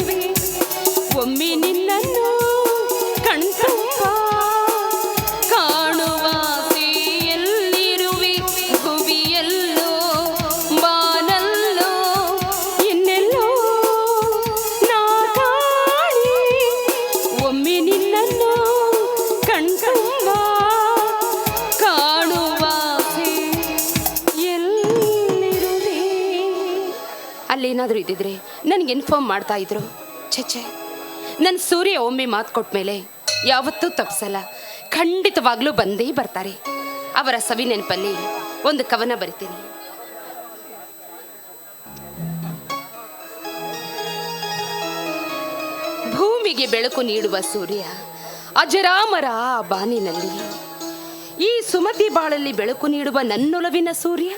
ಎಲ್ಲಿರುವೆ ಒಮ್ಮೆ ನಿನ್ನನ್ನು ಅಲ್ಲೇನಾದರೂ ಇದ್ದಿದ್ರೆ ನನಗೆ ಇನ್ಫಾರ್ಮ್ ಮಾಡ್ತಾ ಇದ್ರು. ಛೆ ನನ್ನ ಸೂರ್ಯ ಒಮ್ಮೆ ಮಾತು ಕೊಟ್ಟ ಮೇಲೆ ಯಾವತ್ತೂ ತಪ್ಪಿಸಲ್ಲ ಖಂಡಿತವಾಗ್ಲೂ ಬಂದೇ ಬರ್ತಾರೆ. ಅವರ ಸವಿ ನೆನಪಲ್ಲಿ ಒಂದು ಕವನ ಬರಿತೀನಿ. ಭೂಮಿಗೆ ಬೆಳಕು ನೀಡುವ ಸೂರ್ಯ ಅಜರಾಮರ ಆ ಬಾನಿನಲ್ಲಿ. ಈ ಸುಮತಿ ಬಾಳಲ್ಲಿ ಬೆಳಕು ನೀಡುವ ನನ್ನೊಲವಿನ ಸೂರ್ಯ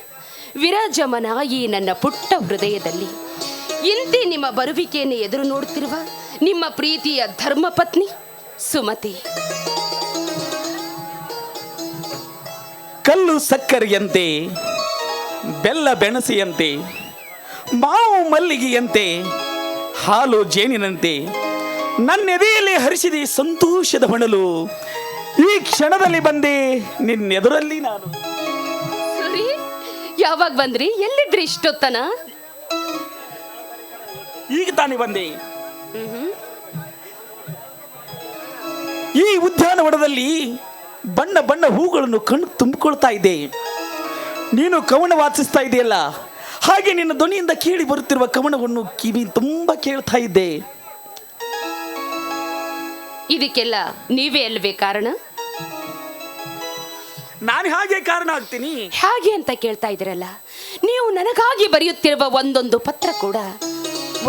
ವಿರಾಜಮನ ಈ ನನ್ನ ಪುಟ್ಟ ಹೃದಯದಲ್ಲಿ. ಇಂತಿ ನಿಮ್ಮ ಬರುವಿಕೆಯನ್ನು ಎದುರು ನೋಡುತ್ತಿರುವ ನಿಮ್ಮ ಪ್ರೀತಿಯ ಧರ್ಮಪತ್ನಿ ಸುಮತಿ. ಕಲ್ಲು ಸಕ್ಕರೆಯಂತೆ ಬೆಲ್ಲ ಬೆಣಸಿಯಂತೆ ಮಾವು ಮಲ್ಲಿಗೆಯಂತೆ ಹಾಲು ಜೇನಿನಂತೆ ನನ್ನೆದೆಯಲ್ಲಿ ಹರಿಸಿದೆ ಸಂತೋಷದ ಹೊಣಲು ಈ ಕ್ಷಣದಲ್ಲಿ ಬಂದೆ ನಿನ್ನೆದುರಲ್ಲಿ ನಾನು. ಸರಿ ಯಾವಾಗ ಬಂದ್ರಿ? ಎಲ್ಲಿದ್ರಿ ಇಷ್ಟೊತ್ತನ? ಈಗ ತಾನೇ ಬಂದೆ. ಈ ಉದ್ಯಾನವನದಲ್ಲಿ ಬಣ್ಣ ಬಣ್ಣ ಹೂಗಳನ್ನು ಕಣ್ಣು ತುಂಬಿಕೊಳ್ತಾ ಇದ್ದೆ ನೀನು ಕವನ ವಾಚಿಸ್ತಾ ಇದೆಯಲ್ಲ? ಹಾಗೆ ನಿನ್ನ ಧ್ವನಿಯಿಂದ ಕೇಳಿ ಬರುತ್ತಿರುವ ಕವನವನ್ನು ಕಿವಿ ತುಂಬ ಕೇಳ್ತಾ ಇದ್ದೆ ಇದಕ್ಕೆಲ್ಲ ನೀವೇ ಅಲ್ವೇ ಕಾರಣ? ನಾನು ಹಾಗೆ ಕಾರಣ ಆಗ್ತೀನಿ. ಹಾಗೆ ಅಂತ ಕೇಳ್ತಾ ಇದ್ದೀರಲ್ಲ? ನೀವು ನನಗಾಗಿ ಬರೆಯುತ್ತಿರುವ ಒಂದೊಂದು ಪತ್ರ ಕೂಡ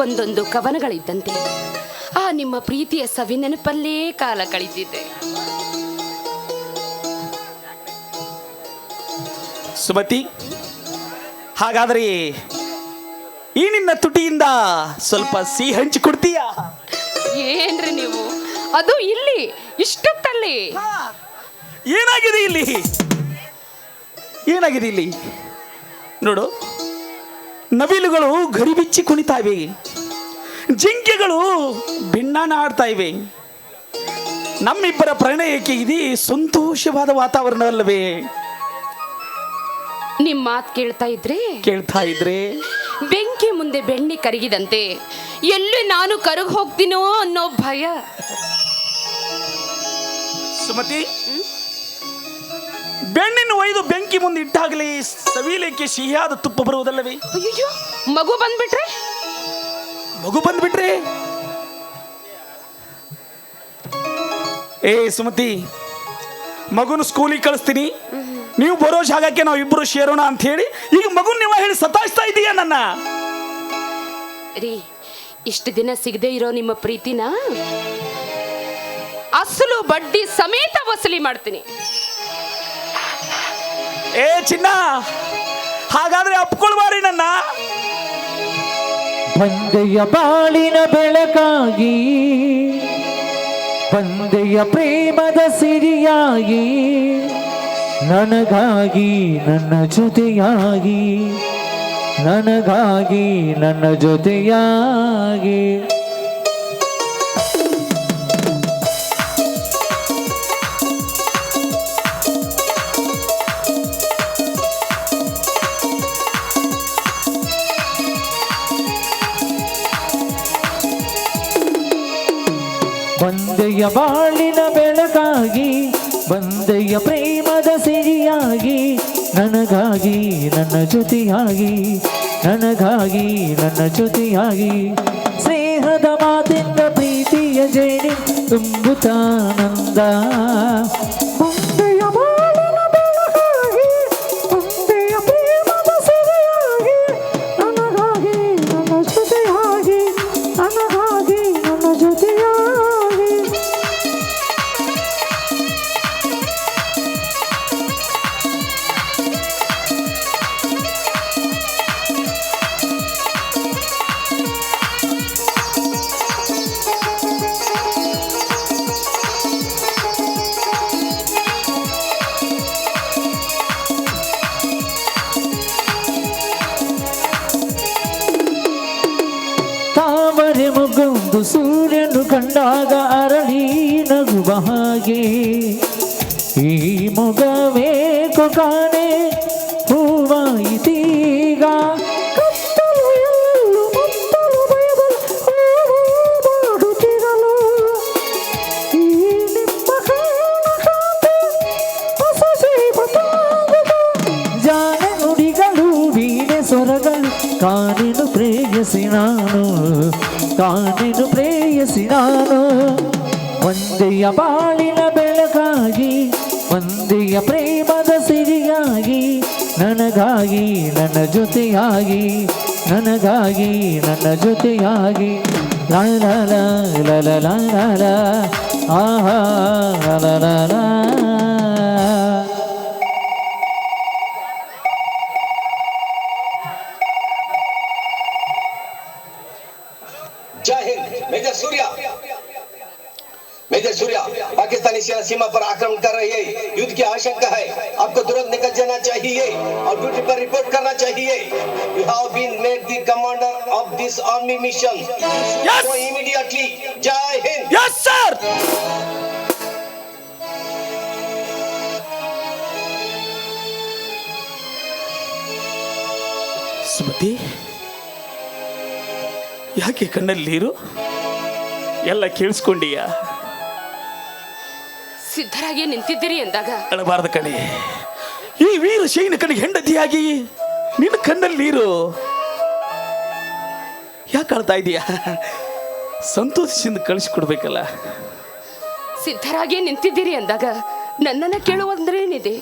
ಒಂದೊಂದು ಕವನಗಳಿದ್ದಂತೆ. ಆ ನಿಮ್ಮ ಪ್ರೀತಿಯ ಸವಿ ನೆನಪಲ್ಲೇ ಕಾಲ ಕಳೀತಿದ್ದೆ ಸುಮತಿ ಹಾಗಾದ್ರೆ ಈ ನಿನ್ನ ತುಟಿಯಿಂದ ಸ್ವಲ್ಪ ಸಿಹಿ ಹಂಚಿ ಕೊಡ್ತೀಯ? ಏನ್ರಿ ನೀವು? ಅದು ಇಲ್ಲಿ ಇಷ್ಟೊತ್ತಲ್ಲಿ. ಏನಾಗಿದೆ ಇಲ್ಲಿ? ಏನಾಗಿದೆ ಇಲ್ಲಿ? ನೋಡು ನವಿಲುಗಳು ಗರಿಬಿಚ್ಚಿ ಕುಣಿತಾ ಇವೆ. ಜಿಂಕೆಗಳು ಭಿನ್ನಾನ ಆಡ್ತಾ ಇವೆ. ನಮ್ಮಿಬ್ಬರ ಪ್ರಣಯಕ್ಕೆ ಇದೇ ಸಂತೋಷವಾದ ವಾತಾವರಣ ಅಲ್ಲವೇ? ನಿಮ್ ಮಾತು ಕೇಳ್ತಾ ಇದ್ರೆ? ಕೇಳ್ತಾ ಇದ್ರೆ? ಬೆಂಕಿ ಮುಂದೆ ಬೆಣ್ಣೆ ಕರಗಿದಂತೆ ಎಲ್ಲಿ ನಾನು ಕರಗ್ ಹೋಗ್ತೀನೋ ಅನ್ನೋ ಭಯ. ಸುಮತಿ ಬೆಣ್ಣನ್ನು ಒಯ್ದು ಬೆಂಕಿ ಮುಂದೆ ಇಟ್ಟಾಗಲಿ ಸವಿಲಿಕ್ಕೆ ಸಿಹಿಯಾದ ತುಪ್ಪ ಬರುವುದಲ್ಲವೇ? ಅಯ್ಯೋ ಮಗು ಬಂದ್ಬಿಟ್ರೆ? ಮಗು ಬಂದ್ಬಿಟ್ರೆ? ಏ ಸುಮತಿ ಮಗುನ ಸ್ಕೂಲಿಗೆ ಕಳಿಸ್ತೀನಿ. ನೀವು ಬರೋ ಜಾಗಕ್ಕೆ ನಾವು ಇಬ್ಬರು ಸೇರೋಣ ಅಂತ ಹೇಳಿ ಈಗ ಮಗುನ ನೀವು ಹೇಳಿ ಸತಾಯಿಸ್ತಾ ಇದೀಯಾ ನನ್ನ? ರೀ ಇಷ್ಟು ದಿನ ಸಿಗದೆ ಇರೋ ನಿಮ್ಮ ಪ್ರೀತಿನ ಅಸಲು ಬಡ್ಡಿ ಸಮೇತ ವಸೂಲಿ ಮಾಡ್ತೀನಿ. ಏ ಚಿನ್ನ, ಹಾಗಾದ್ರೆ ಅಪ್ಕೊಳ್ಬಾರಿ ನನ್ನ. ಬಂದೆಯ ಬಾಳಿನ ಬೆಳಕಾಗಿ, ಬಂದೆಯ ಪ್ರೇಮದ ಸಿರಿಯಾಗಿ, ನನಗಾಗಿ ನನ್ನ ಜೊತೆಯಾಗಿ, ನನಗಾಗಿ ನನ್ನ ಜೊತೆಯಾಗಿ. ಬಂದೆಯ ಬಾಳಿನ ಬೆಳಕಾಗಿ, ಬಂದೆಯ ಪ್ರೇಮದ ಸಿರಿಯಾಗಿ ನನಗಾಗಿ ನನ್ನ ಜೊತೆಯಾಗಿ ನನಗಾಗಿ ನನ್ನ ಜೊತೆಯಾಗಿ ಸ್ನೇಹದ ಮಾತಿಂದ ಪ್ರೀತಿಯ ಜೇಡಿ ತುಂಬುತ್ತಾನಂದ. ಬರುವ ಹಾಗೆ. ಈ ಮುಗಬೇಕು ಕಾಣೆ ಹೂವಾಯಿತೀಗ ಸ್ವರಗಳು ಕಾಣಿನು ಪ್ರೇಯಸಿ ನಾನು. ಕಾಣಿನು ಪ್ರೇಯಸಿ ನಾನು. ಒಂದೆಯ ಬಾಳಿನ ಬೆಳಗಾಗಿ ಒಂದೆಯ ಪ್ರೇಮದ ಸಿರಿಯಾಗಿ ನನಗಾಗಿ ನನ್ನ ಜೊತೆಯಾಗಿ, ನನಗಾಗಿ ನನ್ನ ಜೊತೆಯಾಗಿ. ಲಾಲ ಲಾಲ ಲಾಲ ಆಹಾ ಲಾಲ पाकिस्तानी सेना सीमा पर आक्रमण कर रही है युद्ध की आशंका है आपको तुरंत निकल जाना चाहिए और ड्यूटी पर रिपोर्ट करना चाहिए you have been made the commander of this army mission Yes! so immediately जय हिंद ಎಸ್ ಸರ್ ಸುಮತಿ ಯಾಕೆ ಕಣ್ಣಲ್ಲಿ ನೀರು ಎಲ್ಲ ಕೇಳಿಸ್ಕೊಂಡೀಯ ಸಿದ್ಧರಾಗಿ ನಿಂತಿದ್ದೀರಿ ಎಂದಾಗ ಅಳಬಾರದ ಕಣಿ ಈ ವೀರ ಸೈನಿಕನಿಗೆ ಹೆಂಡತಿಯಾಗಿ ನಿನ್ನ ಕಣ್ಣಲ್ಲಿ ನೀರು ಯಾಕೆ ಕಾಣ್ತಾ ಇದೀಯಾ? ಸಂತೋಷದಿಂದ ಕಳಿಸ್ಕೊಡ್ಬೇಕಲ್ಲ. ಸಿದ್ಧರಾಗಿ ನಿಂತಿದ್ದೀರಿ ಅಂದಾಗ ನನ್ನನ್ನು ಕೇಳುವಂದ್ರೇನಿದೆ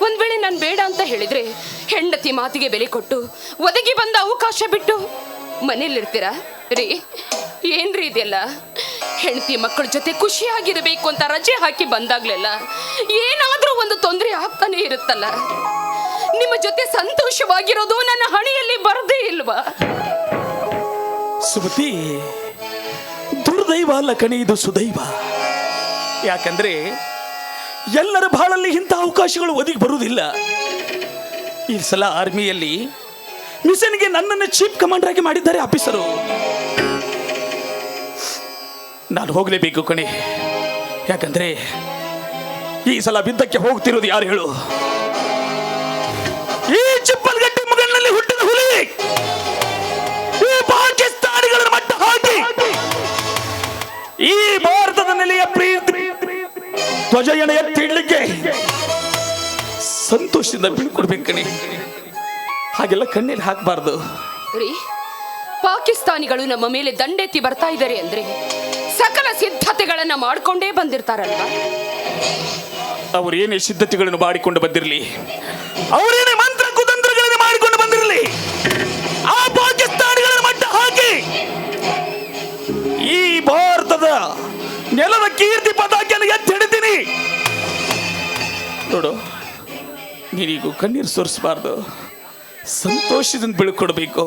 ಒಂದ್ ವೇಳೆ ನಾನು ಬೇಡ ಅಂತ ಹೇಳಿದ್ರೆ ಹೆಂಡತಿ ಮಾತಿಗೆ ಬೆಲೆ ಕೊಟ್ಟು ಒದಗಿ ಬಂದ ಅವಕಾಶ ಬಿಟ್ಟು ಮನೇಲಿರ್ತೀರಾ ರೀ ಏನ್ರಿ ಇದೆಲ್ಲ? ಹೆಂಡತಿ ಮಕ್ಕಳ ಜೊತೆ ಖುಷಿಯಾಗಿರಬೇಕು ಅಂತ ರಜೆ ಹಾಕಿ ಬಂದಾಗ್ಲೆಲ್ಲ ಏನಾದರೂ ಒಂದು ತೊಂದರೆ ಆಗ್ತಾನೆ ಇರುತ್ತಲ್ಲ. ನಿಮ್ಮ ಜೊತೆ ಸಂತೋಷವಾಗಿರೋದು ನನ್ನ ಹಣೆಯಲ್ಲಿ ಬರದೇ ಇಲ್ವಾ? ಸುಮತಿ, ದುರ್ದೈವ ಅಲ್ಲ ಕಣಿ, ಇದು ಸುದೈವ. ಯಾಕಂದ್ರೆ ಎಲ್ಲರ ಬಾಳಲ್ಲಿ ಇಂಥ ಅವಕಾಶಗಳು ಒದಗಿ ಬರುವುದಿಲ್ಲ. ಈ ಸಲ ಆರ್ಮಿಯಲ್ಲಿ ಮಿಷನ್ಗೆ ನನ್ನನ್ನು ಚೀಫ್ ಕಮಾಂಡರ್ ಆಗಿ ಮಾಡಿದ್ದಾರೆ ಆಫೀಸರು ನಾನು ಹೋಗಲೇಬೇಕು ಕಣೆ. ಯಾಕಂದ್ರೆ ಈ ಸಲ ಬಿದ್ದಕ್ಕೆ ಹೋಗ್ತಿರೋದು ಯಾರು ಹೇಳು? ಈ ಚಿಪ್ಪಲ್ಗಟ್ಟಿ ಮಗನಲ್ಲಿ ಹುಟ್ಟಿದ ಹುಲಿ! ಈ ಪಾಕಿಸ್ತಾನಿಗಳ ಮಟ್ಟ ಹಾಕಿ! ಈ ಭಾರತದ ನೆಲೆಯ ಪ್ರೀತಿ ಧ್ವಜಯನ ಎತ್ತಿ ಇಡ್ಲಿಕ್ಕೆ ಸಂತೋಷದಿಂದ ಬೀಳ್ಕೊಡ್ಬೇಕು ಕಣೆ. ಹಾಗೆಲ್ಲ ಕಣ್ಣೀರು ಹಾಕಬಾರ್ದು. ಪಾಕಿಸ್ತಾನಿಗಳು ನಮ್ಮ ಮೇಲೆ ದಂಡೆತ್ತಿ ಬರ್ತಾ ಇದ್ದಾರೆ ಅಂದ್ರೆ ಸಕಲ ಸಿದ್ಧತೆಗಳನ್ನ ಮಾಡಿಕೊಂಡೇ ಬಂದಿರ್ತಾರಲ್ವಾ? ಅವರೇನೇ ಸಿದ್ಧತೆಗಳನ್ನು ಮಾಡಿಕೊಂಡು ಬಂದಿರಲಿ, ಅವರೇನೇ ಮಂತ್ರ ಕುತಂತ್ರಗಳನ್ನು ಮಾಡಿಕೊಂಡು ಬಂದಿರಲಿ, ಆ ಪಾಕಿಸ್ತಾನಿಗಳನ್ನು ಮಟ್ಟ ಹಾಕಿ, ಈ ಭಾರತದ ನೆಲದ ಕೀರ್ತಿ ಪತಾಕೆಯನ್ನು ಎತ್ತಿ ಹಿಡಿತೀನಿ. ನೋಡು ನೀರಿಗೂ ಕಣ್ಣೀರು ಸುರಿಸಬಾರ್ದು, ಸಂತೋಷದಿಂದ ಬೀಳ್ಕೊಡ್ಬೇಕು.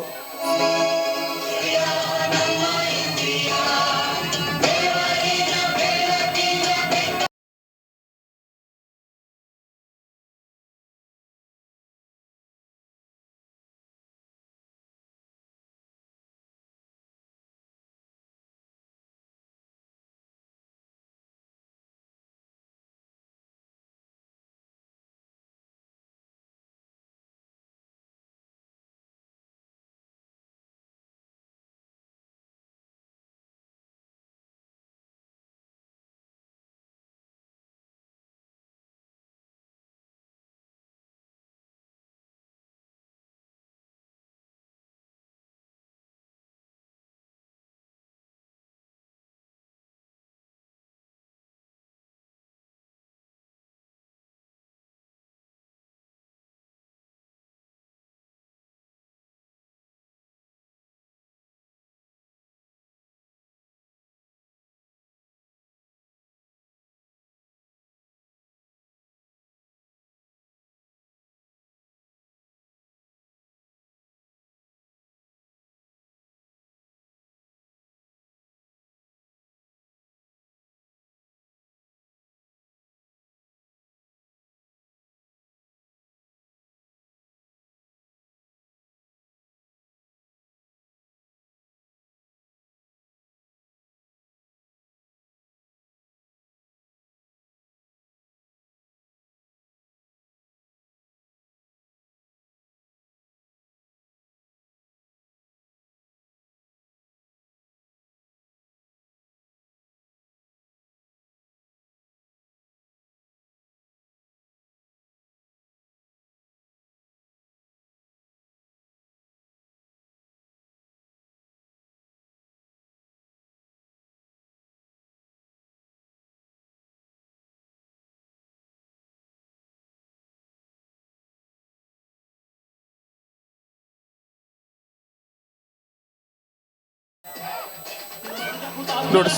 ನೋಡು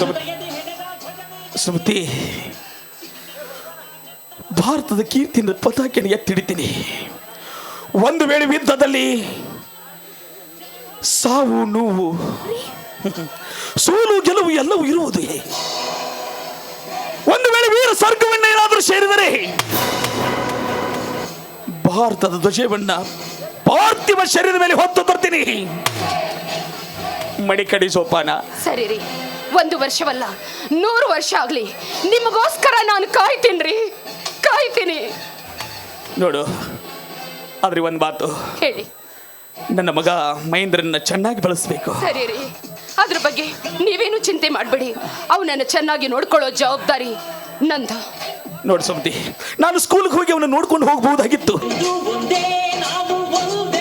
ಸುಮತಿ ಭಾರತದ ಕೀರ್ತಿಯಿಂದ ಪತಾಕೆಯನ್ನು ಎತ್ತಿಡಿತೀನಿ. ಒಂದು ವೇಳೆ ಯುದ್ಧದಲ್ಲಿ ಸಾವು, ನೋವು, ಸೋಲು, ಗೆಲುವು ಎಲ್ಲವೂ ಇರುವುದು? ಒಂದು ವೇಳೆ ವೀರ ಸ್ವರ್ಗವನ್ನ ಏನಾದರೂ ಸೇರಿದರೆ, ಭಾರತದ ಧ್ವಜವನ್ನ ಪಾರ್ಥಿವ ಶರೀರದ ಮೇಲೆ ಹೊತ್ತು ತರ್ತೀನಿ. ಮಡಿಕಡಿ ಸೋಪಾನ. ಸರಿ ರೀ. ಒಂದು ವರ್ಷವಲ್ಲ ನೂರು ವರ್ಷ ಆಗ್ಲಿ. ನಿಮಗೋಸ್ಕರ ನಾನು ಕಾಯ್ತೀನಿ ರೀ ಕಾಯ್ತೀನಿ. ನೋಡು ಆದ್ರೆ ಒಂದು ಮಾತು. ಹೇಳಿ. ನನ್ನ ಮಗ ಮಹೇಂದ್ರನ್ನ ಚೆನ್ನಾಗಿ ಬಳಸಬೇಕು. ಸರಿ ರೀ. ಅದ್ರ ಬಗ್ಗೆ ನೀವೇನು ಚಿಂತೆ ಮಾಡಬೇಡಿ. ಅವನನ್ನು ಚೆನ್ನಾಗಿ ನೋಡ್ಕೊಳ್ಳೋ ಜವಾಬ್ದಾರಿ ನಂದು. ನೋಡು ಸುಮತಿ ನಾನು ಸ್ಕೂಲ್ಗೆ ಹೋಗಿ ಅವನು ನೋಡ್ಕೊಂಡು ಹೋಗಬಹುದಾಗಿತ್ತು. ಇದು ಒಂದೇ ನಾವು ಒಂದೇ.